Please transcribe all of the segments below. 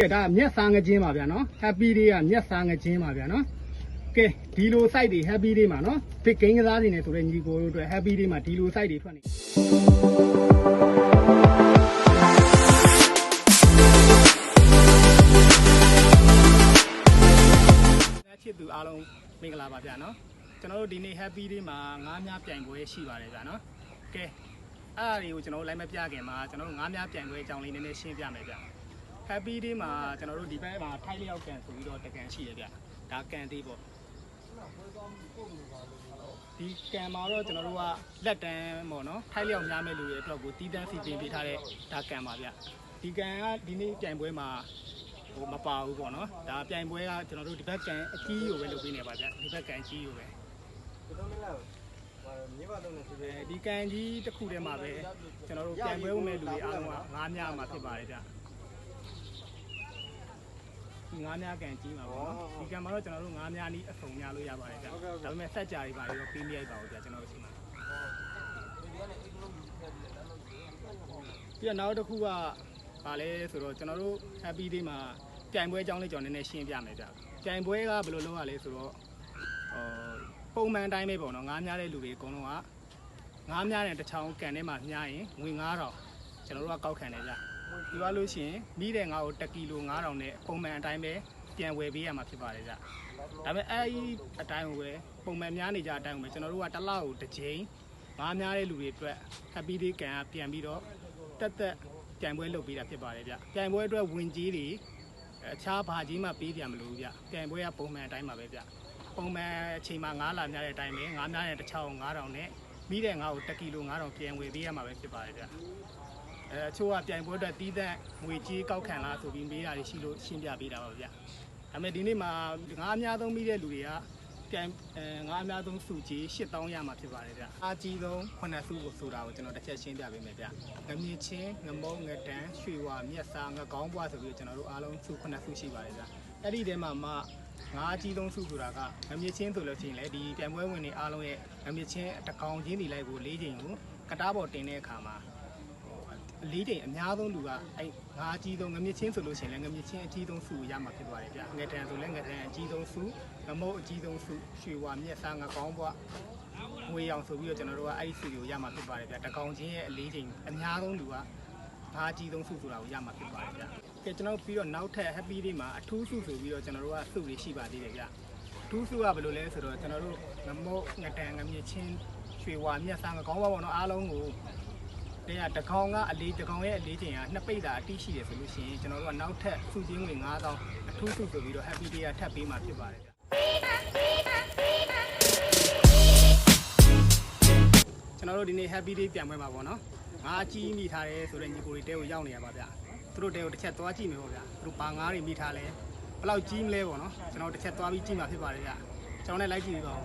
ကဲဒါမျက်စာငချင်းပါဗျာနော် happy day ကမျက်စာငချင်းပါဗျာနော်ကဲဒီလို site တွေ happy day မှာနော် big game ကစားနေတယ်ဆိုတော့ညီကိုတို့အတွက် happy day မှာဒီလို site တွေထွက်နေချစ်သူအားလုံးမင်္ဂလာပါဗျာနော်ကျွန်တော်တို့ဒီနေ့ happy day မှာငားများပြိုင်ပွဲရှိပါတယ်ဗျာနော်ကဲအဲ့ဒါတွေကိုကျွန်တော်တို့လိုက်မပြခင်မှာကျွန်တော်တို့ငားများပြိုင်ပွဲအကြောင်းလေးနည်းနည်းရှင်းပြမယ်ဗျာ happy day မှာကျွန်တော်တို့ဒီဘက်မှာထိုက်လျောက်ကန်ဆိုပြီးတော့တကန်ရှိရဗျဒါကန်သေးပေါ့ဒီကန်မှာတော့ကျွန်တော်တို့ကလက်တန်းပေါ့နော်ထိုက်လျောက်များမဲ့လူတွေအတွက်ကိုတီးတန်းစီတင်ပေးထားတဲ့ဒါကန်ပါဗျဒီကန်ကဒီနေ့ပြိုင်ပွဲမှာဟိုမပါဘူးပေါ့နော်ဒါပြိုင်ပွဲကကျွန်တော်တို့ဒီဘက်ကန်အကြီးကိုပဲလုပ်ပေးနေပါဗျဒီဘက်ကန်ကြီးကိုပဲအဲဒီကန်ကြီးတစ်ခုတည်းမှာပဲကျွန်တော်တို့ပြိုင်ပွဲဝင်မဲ့လူတွေအားလုံးကငားများမှာဖြစ်ပါတယ်ဗျ ဒီငါးများကန်ကြီးမှာပေါ့နော်ဒီကန်မှာတော့ကျွန်တော်တို့ငါးများနီးအဆုံများလို့ရပါတယ်ဗျဒါပေမဲ့ဆက်ကြာတွေပါရောပေးမရိုက်ပါဘူးဗျကျွန်တော်တို့ရှိမှာပြီးတော့နောက်တစ်ခုကပါလဲဆိုတော့ကျွန်တော်တို့ happy day မှာပြိုင်ပွဲအကြောင်းလေးကျွန်တော်နည်းနည်းရှင်းပြမယ်ဗျပြိုင်ပွဲကဘယ်လိုလုပ်ရလဲဆိုတော့ဟောပုံမှန်အတိုင်းပဲပေါ့နော်ငါးများတဲ့လူတွေအကုန်လုံးကငါးများတဲ့တစ်ချောင်းကန်ထဲမှာမြားရင်ငွေ9000ကျွန်တော်တို့ကကောက်ခံတယ်ဗျ ဒီပါလို့ရှိရင်မိတဲ့ငါ့ကို1ကီလို9000နဲ့ပုံမှန်အတိုင်းပဲပြန်ဝယ်ပေးရမှာဖြစ်ပါတယ်ဗျ။ဒါပေမဲ့အဲဒီအတိုင်းကိုပဲပုံမှန်များနေကြအတိုင်းကိုပဲကျွန်တော်တို့ကတစ်လောက်ကိုတစ်ကြိမ်ငါးများတဲ့လူတွေအတွက် happy day ကန်ကပြန်ပြီးတော့တက်တက်ပြန်ပွဲလုပ်ပေးတာဖြစ်ပါတယ်ဗျ။ပြန်ပွဲအတွက်ဝင်ကြီးတွေအခြားဘာကြီးမှပေးပြန်မလို့ဗျ။ပြန်ပွဲကပုံမှန်အတိုင်းပါပဲဗျ။ပုံမှန်အချိန်မှာငါးလာများတဲ့အတိုင်းပဲငါးများတဲ့တစ်ချောင်း9000နဲ့မိတဲ့ငါ့ကို1ကီလို9000ပြန်ဝယ်ပေးရမှာပဲဖြစ်ပါတယ်ဗျ။ အဲအချို့ကပြိုင်ပွဲအတွက်တီးသန့်ငွေကြီးကောက်ခံလားဆိုပြီးမေးတာတွေရှိလို့ရှင်းပြပေးတာပါဗျ။ဒါပေမဲ့ဒီနေ့မှာငါးအများဆုံးပြီးတဲ့လူတွေကပြိုင်အဲငါးအများဆုံးစုကြီး8000ရမှာဖြစ်ပါတယ်ဗျ။အားကြီးဆုံး9စုကိုဆိုတာကိုကျွန်တော်တစ်ချက်ရှင်းပြပေးမယ်ဗျ။ငမြင့်ချင်းငမုံငတန်းရွှေဝါမြက်စာငကောင်းပွားဆိုပြီးကျွန်တော်တို့အားလုံးစု9စုရှိပါတယ်ဗျ။အဲ့ဒီထဲမှာမှငါးအကြီးဆုံးစုဆိုတာကငမြင့်ချင်းဆိုလို့ရှိရင်လေဒီပြိုင်ပွဲဝင်တွေအားလုံးရဲ့ငမြင့်ချင်းတစ်ကောင်ချင်းဒီလိုက်ကို၄ချိန်ကိုကတားပေါ်တင်တဲ့အခါမှာ လေးချိန်အများဆုံးလူကအဲငါအကြီးဆုံးငမြင့်ချင်းဆိုလို့ရှိရင်လည်းငမြင့်ချင်းအကြီးဆုံးစုရမှာဖြစ်သွားတယ်ဗျငတန်ဆိုလည်းငတန်အကြီးဆုံးစုငမုတ်အကြီးဆုံးစုရွှေဝါမြက်စားငကောင်းဘွားငွေရောင်ဆိုပြီးတော့ကျွန်တော်တို့ကအဲ့ဒီစုကိုရမှာဖြစ်ပါတယ်ဗျတကောင်ချင်းရဲ့အလေးချိန်အများဆုံးလူကငါအကြီးဆုံးစုဆိုတာကိုရမှာဖြစ်ပါတယ်ဗျကဲကျွန်တော်ပြီးတော့နောက်ထပ် happy day မှာအထူးစုဆိုပြီးတော့ကျွန်တော်တို့ကစုတွေရှိပါသေးတယ်ဗျအထူးစုကဘယ်လိုလဲဆိုတော့ကျွန်တော်တို့ငမုတ်ငတန်ငမြင့်ချင်းရွှေဝါမြက်စားငကောင်းဘွားပေါ့နော်အားလုံးကို တဲ့ကတကောင်ကအလေးတကောင်ရဲ့အလေးချိန်ကနှစ်ပိတ်တာအတိရှိတယ်ဆိုလို့ရှိရင်ကျွန်တော်တို့ကနောက်ထပ်စုချင်းငွေ9000အထူးစုဆိုပြီးတော့ happy day ကထပ်ပေးมาဖြစ်ပါတယ်ဗျကျွန်တော်တို့ဒီနေ့ happy day ပြန်ပွဲမှာပေါ့နော်ငါးကြီးမိထားတယ်ဆိုတဲ့ညီကိုတွေတဲကိုရောက်နေရပါဗျသူတို့တဲကိုတစ်ချက်သွားကြည့်မယ်ပေါ့ဗျသူတို့ပါငါးတွေမိထားလဲဘယ်လောက်ကြီးမလဲပေါ့နော်ကျွန်တော်တစ်ချက်သွားပြီးကြည့်မှာဖြစ်ပါတယ်ဗျကျွန်တော်လည်းလိုက်ကြည့်ပြီးပါဦး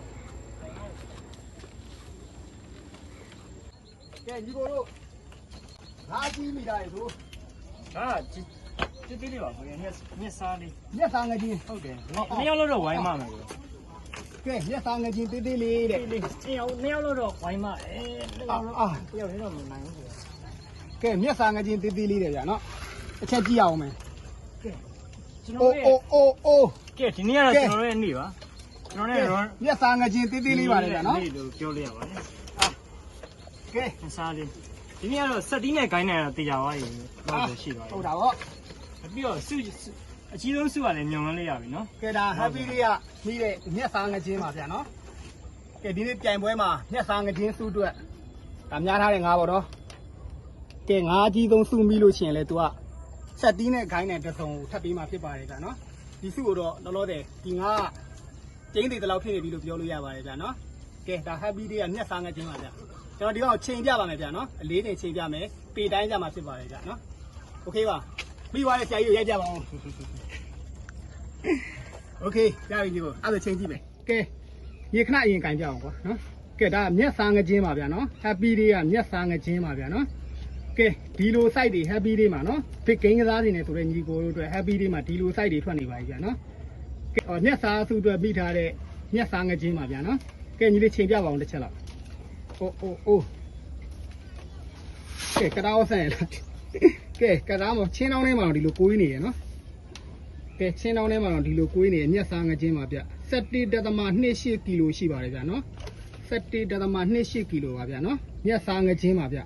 ကဲညီကိုတို့ ငါကြီးမိတာရေဆိုဒါတိတိလေးပါခင်ဗျာမျက်စားလေးမျက်စာငချင်းဟုတ်တယ်နှစ်ယောက်လို့တော့ဝိုင်းမမယ်ကွာကဲမျက်စာငချင်းတေးသေးလေးတဲ့လေးလေးနှစ်ယောက်နှစ်ယောက်လို့တော့ဝိုင်းမအဲနှစ်ယောက်လို့အာတစ်ယောက်လေးတော့မနိုင်ဘူးကွာကဲမျက်စာငချင်းတေးသေးလေးတဲ့ဗျာနော်အချက်ကြည့်အောင်မယ်ကျွန်အိုတော်းအိုးအိုးအိုးကဲဒီနေ့ကတော့ကျွန်တော်ရဲ့နေ့ပါကျွန်တော်နဲ့ရောမျက်စာငချင်းတေးသေးလေးပါလေဗျာနော်နေ့လို့ပြောလိုက်ရပါတယ်ကဲမျက်စားလေး ဒီနေ့ကတော့စက်တီးနဲ့ဂိုင်းနဲ့တော့တေချာသွားပြီတော့ရှိသွားပြီဟုတ်တာပေါ့ပြီးတော့စုအကြီးဆုံးစုကလည်းညုံလန်းလေးရပြီနော်ကဲဒါ happy day ကမိတဲ့မျက်စာငချင်းပါဗျာနော်ကဲဒီနေ့ပြိုင်ပွဲမှာမျက်စာငချင်းစုအတွက်ဒါများထားတဲ့ငါပေါ့နော်ကဲငါအကြီးဆုံးစုမိလို့ရှိရင်လေ तू ကဆက်တီးနဲ့ဂိုင်းနဲ့တစ်စုံထပ်ပြီးမှဖြစ်ပါတယ်ဗျာနော်ဒီစုကိုတော့လောလောဆယ်ဒီငါကကျင်းသေးတလောက်ဖြစ်နေပြီလို့ပြောလို့ရပါတယ်ဗျာနော်ကဲဒါ happy day ကမျက်စာငချင်းပါဗျာ ကျွန်တော်ဒီကောင်ချိန်ပြပါမယ်ဗျာနော်အလေးချိန်ချိန်ပြမယ်ပေတိုင်းကြမှာဖြစ်ပါတယ်ဗျာနော်โอเคပါပြီးသွားတဲ့ဆရာကြီးကိုရိုက်ပြပါဦးโอเคရပြီဒီကိုအဲ့ဒါချိန်ကြည့်မယ်ကဲရေခဏအရင်ကင်ပြအောင်ကွာနော်ကဲဒါမျက်စာငချင်းပါဗျာနော် happy day ကမျက်စာငချင်းပါဗျာနော်ကဲဒီလို site တွေ happy day မှာနော် big game ကစားနေတယ်ဆိုတော့ညီကိုတို့အတွက် happy day မှာဒီလို site တွေထွက်နေပါပြီဗျာနော် ကဲအော်မျက်စာအစုအတွက်ပြီးထားတဲ့မျက်စာငချင်းပါဗျာနော်ကဲညီလေးချိန်ပြပါအောင်တစ်ချက်လောက် အိုးအိုးအိုးကဲကတားဆန်ရလားကဲကတားမချင်းတောင်းထဲမှာတော့ဒီလိုကိုးနေရနော် ကဲချင်းတောင်းထဲမှာတော့ဒီလိုကိုင်းနေမြက်စားငချင်းပါဗျ17.28ကီလိုရှိပါတယ်ဗျာနော်17.28ကီလိုပါဗျာနော်မြက်စားငချင်းပါဗျ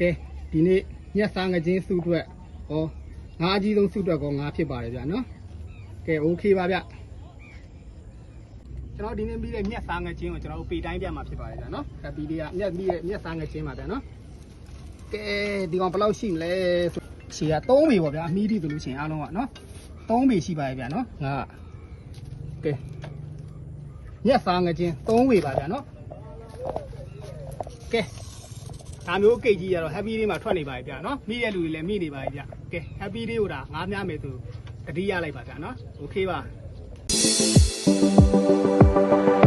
ကဲဒီနေ့မြက်စားငချင်းစုအတွက်ဟောငါးအကြီးဆုံးစုအတွက်ကောငါးဖြစ်ပါတယ်ဗျာနော်ကဲโอเคပါဗျ ကျွန်တော်ဒီနေ့ပြီးတဲ့မြက်စားငချင်းကိုကျွန်တော်တို့ပေတိုင်းပြမှာဖြစ်ပါတယ်ဗျာနော်ကဲဒီလေးကမြက်ပြီးတဲ့မြက်စားငချင်းပါဗျာနော်ကဲဒီကောင်ဘယ်လောက်ရှိမလဲဆိုခြေက3ပေပေါ့ဗျာအမီးဒီဆိုလို့ရှိရင်အားလုံးကနော်3ပေရှိပါရဲ့ဗျာနော်ငါကဲညက်စားငချင်း3ပေပါဗျာနော်ကဲဒါမျိုးကိတ်ကြီးရတော့ happy day မှာထွက်နေပါရဲ့ဗျာနော်မိတဲ့လူတွေလည်းမိနေပါရဲ့ဗျာကဲ happy day ကိုဒါငါးများမယ်သူတတိရလိုက်ပါဗျာနော် okay ပါ Thank you.